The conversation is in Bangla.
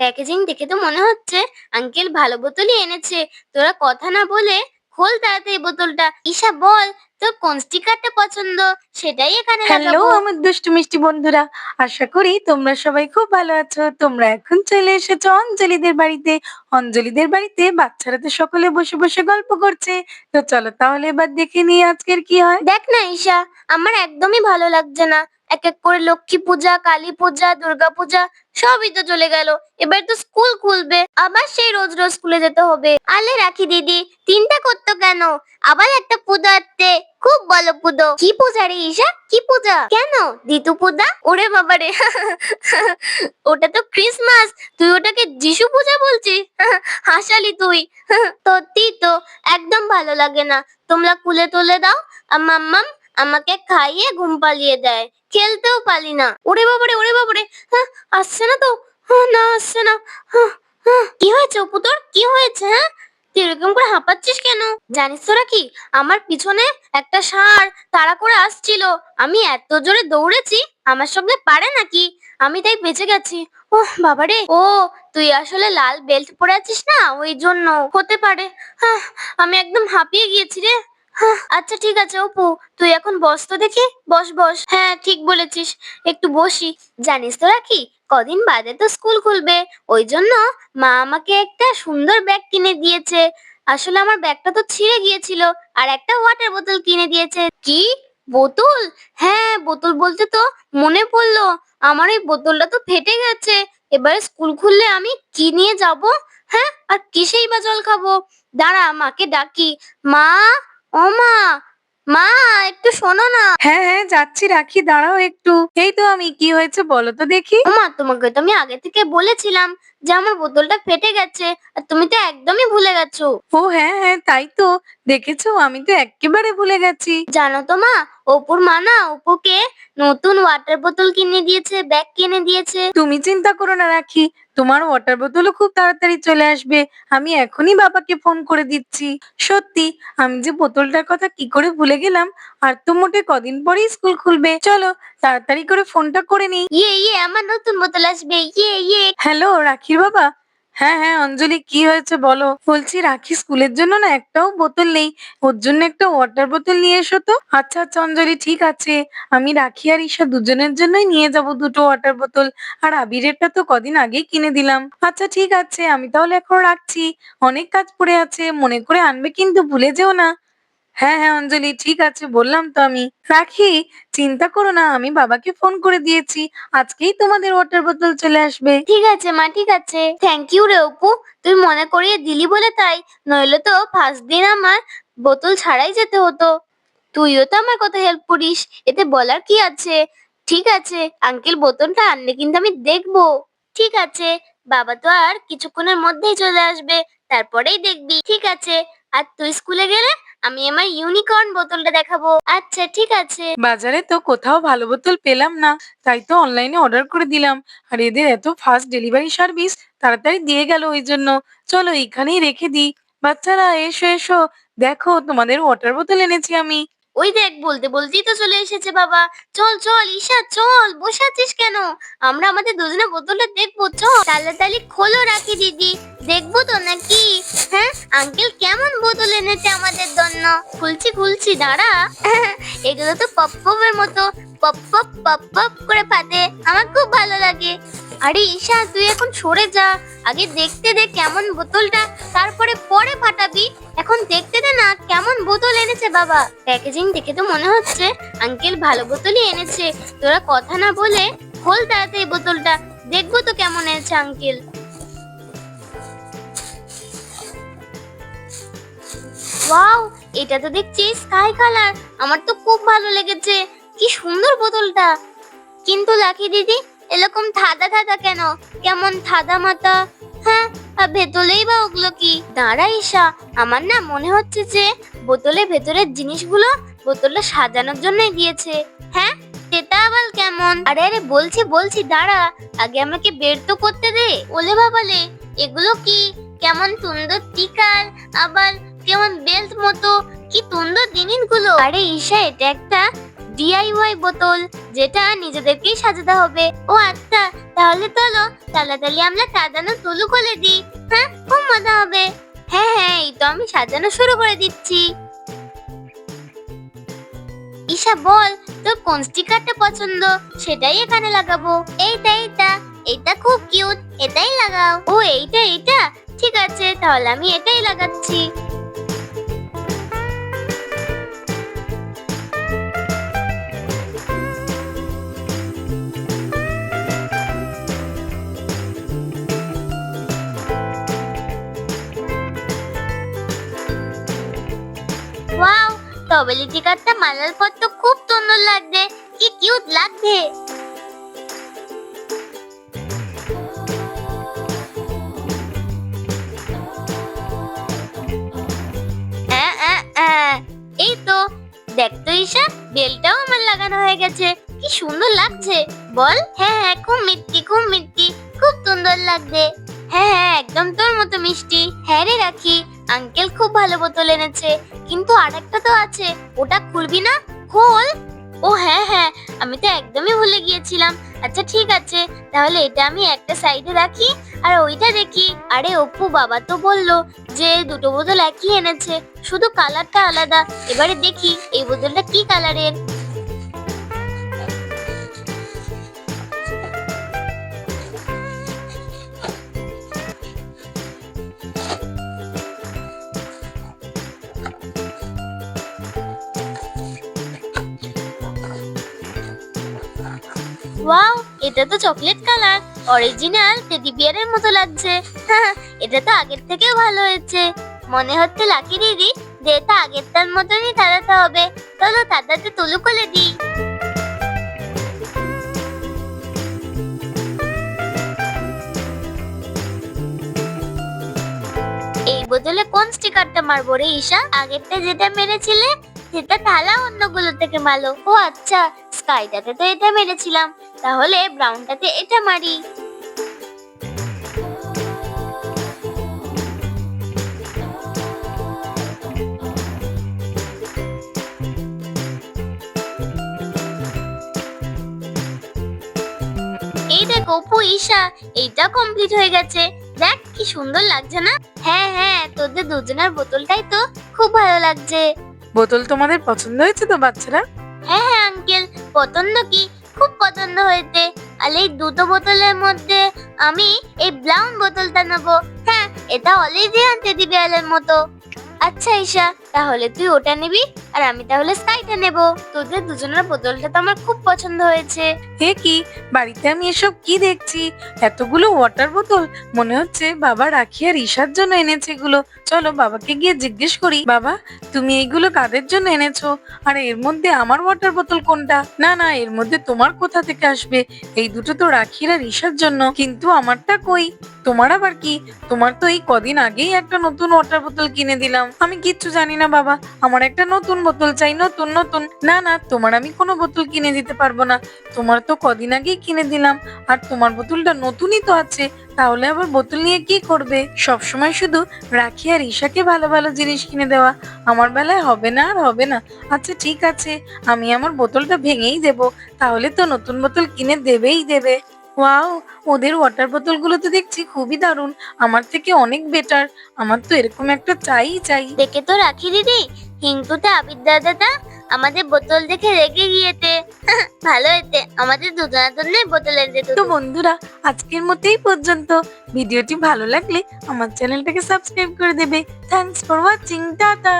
প্যাকেজিং দেখে তো মনে হচ্ছে আঙ্কেল ভালো বোতলই এনেছে। তোরা কথা না বলে খোল তাড়াতাড়ি বোতলটা। ঈশা বল তোর কোন স্টিকারটা পছন্দ? সেটাই এখানে হ্যালো আমার দুষ্টু মিষ্টি বন্ধুরা। আশা করি তোমরা সবাই খুব ভালো আছো। তোমরা এখন চলে এসেছ অঞ্জলিদের বাড়িতে। অঞ্জলিদের বাড়িতে বাচ্চারা তো সকলে বসে বসে গল্প করছে। তো চলো তাহলে এবার দেখে নিই আজকের কি হয়। দেখ না ঈশা আমার একদমই ভালো লাগছে না। এক এক করে লক্ষ্মী পূজা, কালী পূজা, দুর্গা পূজা সবই তো চলে গেল। এবার তো স্কুল খুলবে। আবার সেই রোজ রোজ স্কুলে যেতে হবে। আলে রাখি দিদি, তিনটা করতো কেন? আবার একটা পূজা আসছে খুব বলো পুজো। কি পূজা রে ঈশা? কি পূজা? কেন? দিতু পূজা? ওরে বাবারে ওটা তো ক্রিসমাস। তুই ওটাকে যিশু পূজা বলছিস? হাসালি তুই। সত্যি তো, একদম ভালো লাগে না। তোমরা কুলে তুলে দাও। আর মাম্মাম আমাকে খাইয়ে ঘুম পালিয়ে দেয়। খেলতেও পারি না। ওরে বাবারে ওরে বাবারে। হ্যাঁ আসছে না তো? হ্যাঁ, না আসছে না। হ্যাঁ, হ্যাঁ। কি হয়েছে অপু তোর? কি হয়েছে হ্যাঁ? তুই এরকম করে হাঁপাচ্ছিস কেন? জানিস তোরা কি? আমার পিছনে একটা ষাঁড় তাড়া করে আসছিল। আমি এত জোরে দৌড়েছি আমার সঙ্গে পারে নাকি? আমি তাই বেঁচে গেছি। ওহ বাবারে। ও তুই আসলে লাল বেল্ট পরে আছিস না? ওই জন্য। হতে পারে। আমি একদম হাঁপিয়ে গিয়েছি রে। আচ্ছা ঠিক আছে, অপু, তুই এখন বস তো দেখি? বস বস। হ্যাঁ ঠিক বলেছিস। একটু বসি। জানিস তোরা কি কদিন বাদে তো স্কুল খুলবে। ওই জন্য মা আমাকে একটা সুন্দর ব্যাগ কিনে দিয়েছে। আসলে আমার ব্যাগটা তো ছিঁড়ে গিয়েছিল আর একটা ওয়াটার বোতল কিনে দিয়েছে। কি? বোতল? হ্যাঁ বোতল বলতে তো মনে পড়ল। আমার এই বোতলটা তো ফেটে গেছে। এবারে স্কুল খুললে আমি কি নিয়ে যাব? হ্যাঁ আর কিসেই বা জল খাব? দাঁড়া, মাকে ডাকি। মা ও মা মা একটু শোনো না। হ্যাঁ হ্যাঁ যাচ্ছি রাখি দাঁড়াও একটু। এই তো আমি কি হয়েছে বলো তো দেখি। ও মা তোমাকে তো আমি আগে থেকে বলেছিলাম যে আমার বোতলটা ফেটে গেছে আর তুমি তো একদমই ভুলে গেছো। ও হ্যাঁ হ্যাঁ তাই তো। দেখেছ আমি তো একেবারে ভুলে গেছি। জানো তো মা অপুর মা না অপুকে নতুন ওয়াটার বোতল কিনে দিয়েছে ব্যাগ কিনে দিয়েছে। তুমি চিন্তা করো না রাখি। তোমার ওয়াটার বোতলও খুব তাড়াতাড়ি চলে আসবে। আমি এখনই বাবাকে ফোন করে দিচ্ছি। সত্যি আমি যে বোতলটার কথা কি করে ভুলে গেলাম আর তো মোটে কদিন পরেই স্কুল খুলবে। চলো তাড়াতাড়ি করে ফোনটা করে নিই। ইয়ে ইয়ে আমার নতুন বোতল আসবে। ইয়ে ইয়ে। হ্যালো রাখির বাবা। হ্যাঁ হ্যাঁ অঞ্জলি, কি হয়েছে বলো? বলছি রাখি স্কুলের জন্য না একটাও বোতল নেই। ওর জন্য একটা ওয়াটার বোতল নিয়ে এসো তো। আচ্ছা আচ্ছা অঞ্জলি, ঠিক আছে। আমি রাখি আর ঈশা দুজনের জন্যই নিয়ে যাব দুটো ওয়াটার বোতল আর আবিরেরটা তো কদিন আগেই কিনে দিলাম। আচ্ছা ঠিক আছে, আমি তাহলে এখন রাখছি। অনেক কাজ পড়ে আছে। মনে করে আনবে কিন্তু ভুলে যেও না। হ্যাঁ হ্যাঁ অঞ্জলি, ঠিক আছে, বললাম তো আমি। রাখি, চিন্তা করো না, আমি বাবাকে ফোন করে দিয়েছি। আজকেই তোমাদের ওয়াটার বোতল চলে আসবে। ঠিক আছে, মা, ঠিক আছে। থ্যাংক ইউ রে অপু, তুই মনে করিয়ে দিলি বলে তাই। নইলে তো ফার্স্ট দিন আমার বোতল ছাড়াই যেতে হতো। তুইও তো আমার কথা হেল্প করিস, এতে বলার কি আছে? ঠিক আছে আঙ্কেল বোতলটা আনলে কিন্তু আমি দেখব। ঠিক আছে, বাবা তো আর কিছুক্ষণের মধ্যেই চলে আসবে, তারপরেই দেখবি। ঠিক আছে, আর তুই স্কুলে গেলে আমি আমার ইউনিকর্ন বোতলটা দেখাবো। আচ্ছা ঠিক আছে। বাজারে তো কোথাও ভালো বোতল পেলাম না, তাই তো অনলাইনে অর্ডার করে দিলাম। আর এদের এত ফাস্ট ডেলিভারি সার্ভিস তাড়াতাড়ি দিয়ে গেল ওই জন্য। চলো এখানেই রেখে দিই। বাচ্চারা, এসো এসো। দেখো, তোমাদের ওয়াটার বোতল এনেছি আমি। ওই দেখ বলতে, বলতেই তো চলে এসেছে বাবা। চল চল, ঈশা, চল, বসে আছিস কেন? আমরা আমাদের দুজনে বোতলটা দেখব, চল। তাড়াতাড়ি খোলো রাখি দিদি, দেখব তো নাকি? হ্যাঁ আঙ্কেল কেমন বোতল এনেছে আমাদের জন্য? খুলছি খুলছি, দাঁড়া। এগুলো তো পপ পপের মতো পপ পপ পপ পপ করে ফাটে। আমার খুব ভালো লাগে। আরে ঈশা, তুই এখন সরে যা। আগে দেখতে দে কেমন বোতলটা, তারপরে পরে ফাটাবি। এখন দেখতে দে না কেমন বোতল এনেছে বাবা। প্যাকেজিং দেখে তো মনে হচ্ছে আঙ্কেল ভালো বোতলই এনেছে। তোরা কথা না বলে খোল তাড়াতাড়ি বোতলটা। দেখব তো কেমন এনেছে আঙ্কেল। ওয়াও, এটা তো দেখছি স্কাই কালার। আমার তো খুব ভালো লেগেছে। কি সুন্দর বোতলটা। কিন্তু লাকি দিদি, এরকম থাদা থাদা কেন? কেমন থাদা মাথা। হ্যাঁ ভেতরেই বা ওগুলো কি? দাঁড়া ঈশা, আমার না মনে হচ্ছে যে বোতলের ভেতরের জিনিসগুলো বোতলটা সাজানোর জন্যই দিয়েছে। হ্যাঁ সেটা আবার কেমন? আরে আরে, বলছি বলছি, দাঁড়া, আগে আমাকে বের তো করতে দে। ওলে বাবালে এগুলো কি? কেমন সুন্দর টিকার, আবার কেমন বেল্ট মতো, কি সুন্দর জিনিসগুলো আরে ঈশা, এটা একটা ডিআইওয়াই বোতল, যেটা নিজেদেরকেই সাজাতে হবে। ও আচ্ছা তাহলে চলো, তাড়াতাড়ি আমরা সাজানো তুলু করে দিই। হ্যাঁ খুব মজা হবে। হ্যাঁ হ্যাঁ এই তো আমি সাজানো শুরু করে দিচ্ছি। ঈশা, বল, তোর কোন স্টিকারটা পছন্দ? সেটাই এখানে লাগাবো। এইটা এইটা, এটা খুব কিউট, এটাই লাগাও। ও, এইটা এইটা? ঠিক আছে, তাহলে আমি এটাই লাগাচ্ছি। মালার পর তো খুব সুন্দর লাগছে। কি কিউট লাগছে। আ, আ, আ। এই তো দেখ তো ঈশা বেলটাও আমার লাগানো হয়ে গেছে। কি সুন্দর লাগছে। বল। হ্যাঁ হ্যাঁ খুব মিষ্টি খুব মিষ্টি। খুব সুন্দর লাগছে। হ্যাঁ হ্যাঁ একদম তোর মতো মিষ্টি। হ্যাঁ রে রাখি। আঙ্কেল খুব ভালো বোতল এনেছে। কিন্তু আরেকটা তো আছে, ওটা খুলবি না? খোল। ও হ্যাঁ হ্যাঁ আমি তো একদমই ভুলে গিয়েছিলাম। আচ্ছা ঠিক আছে, তাহলে এটা আমি একটা সাইডে রাখি, আর ওইটা দেখি। আরে অপু, বাবা তো বলল যে দুটো বোতল একই এনেছে, শুধু কালারটা আলাদা। এবারে দেখি এই বোতলটা কি কালারের। ওয়াও এটা তো চকলেট কালার অরিজিনাল টেডি বিয়ারের মতো লাগছে। এটা তো আগের থেকেও ভালো হয়েছে। মনে হচ্ছে লাকি দিদি যে এটা আগেরটার মতনই সাজাতে হবে। চলো তুলু করে দিই। এই বোতলে কোন স্টিকারটা মারবো রে ঈশা? আগেরটা যেটা মেরেছিলে, সেটা থালা অন্যগুলো থেকে মারলো। ও আচ্ছা স্কাইটাতে তো এটা মেরেছিলাম। তাহলে ব্রাউনটাতে এটা মারি। এই দেখো অপু ঈশা এইটা কমপ্লিট হয়ে গেছে। দেখ কি সুন্দর লাগছে না? হ্যাঁ হ্যাঁ তোদের দুজনের বোতলটাই তো খুব ভালো লাগছে। বোতল তোমাদের পছন্দ হয়েছে তো বাচ্চারা? হ্যাঁ হ্যাঁ আঙ্কেল পছন্দ কি? খুব পছন্দ হয়েছে। আর এই দুটো বোতলের মধ্যে আমি এই ব্রাউন বোতলটা নেব। হ্যাঁ এটা অলিভিয়ান টেডি বিয়ারের মতো। আচ্ছা ঈশা তাহলে তুই ওটা নিবি আর আমি তাহলে স্কাইটা নেব। তোদের দুজনের বোতলটা তো আমার খুব পছন্দ হয়েছে। হে কি? বাড়িতে আমি এসব কি দেখছি? এতগুলো ওয়াটার বোতল? মনে হচ্ছে বাবা রাখি আর ঈশার জন্য এনেছে এগুলো। চলো বাবাকে গিয়ে জিজ্ঞেস করি। বাবা, তুমি এইগুলো কাদের জন্য এনেছো? আর, এর মধ্যে আমার ওয়াটার বোতল কোনটা? না না, এর মধ্যে তোমার কোথা থেকে আসবে? এই দুটো তো রাখির আর ঈশার জন্য। কিন্তু আমারটা কই? তোমার আবার কি? তোমার তো এই কদিন আগেই একটা নতুন ওয়াটার বোতল কিনে দিলাম। আমি কিচ্ছু জানি না। বাবা? আমার একটা নতুন বোতল চাই, নতুন নতুন। না না, তোমার আমি কোনো বোতল কিনে দিতে পারব না। তোমার তো কদিন আগেই কিনে দিলাম। আর তোমার বোতলটা নতুনই তো আছে। তাহলে আবার বোতল নিয়ে কি করবে? সব সময় শুধু রাখি আর ঈশাকে ভালো ভালো জিনিস কিনে দেওয়া। আমার বেলায় হবে না আর হবে না। আচ্ছা ঠিক আছে। আমি আমার বোতলটা ভেঙেই দেব। তাহলে তো নতুন বোতল কিনে দেবেই দেবে। ওয়াও ওদের ওয়াটার বোতলগুলো তো দেখছি খুবই দারুণ। আমার থেকে অনেক বেটার আমার তো এরকম একটা চাই চাই। দেখে তো রাখি দিদি। হিংকুতে আবির দাদাটা আমাদের বোতল দেখে রেগে গিয়েছে। ভালো হয়েছে। আমাদের দুজনের জন্য বোতল এনে তো বন্ধুরা আজকের মতোই পর্যন্ত। ভিডিওটি ভালো লাগলে আমার চ্যানেলটাকে সাবস্ক্রাইব করে দেবে। Thanks for watching tata.